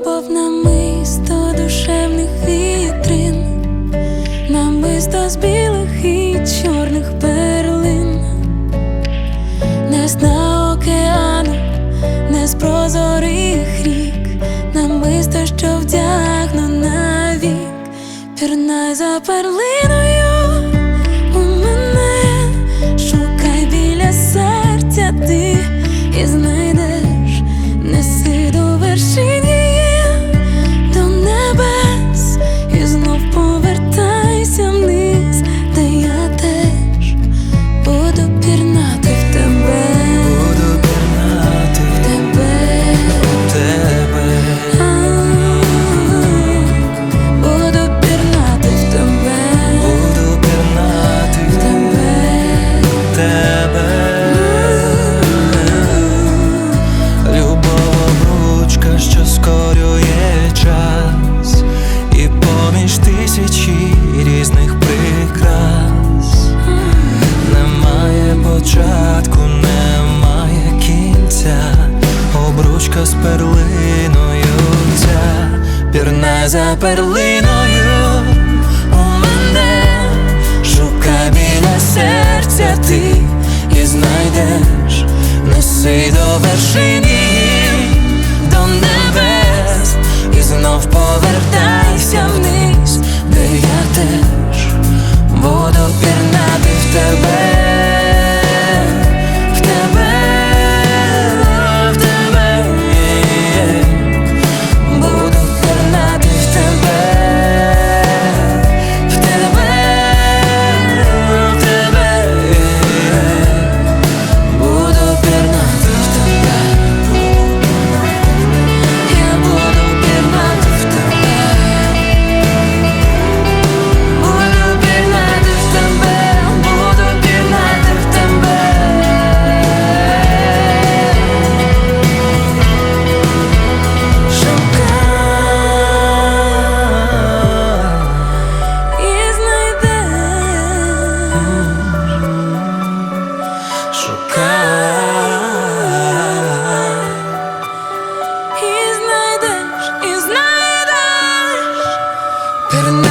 любов намисто душевних вітрин, намисто з білих і чорних перлин, не з дна океану, не з прозорих рік, намисто, що вдягну навік, пірнай за перлиною. перлиною, ця пірна за перлиною. Yerinde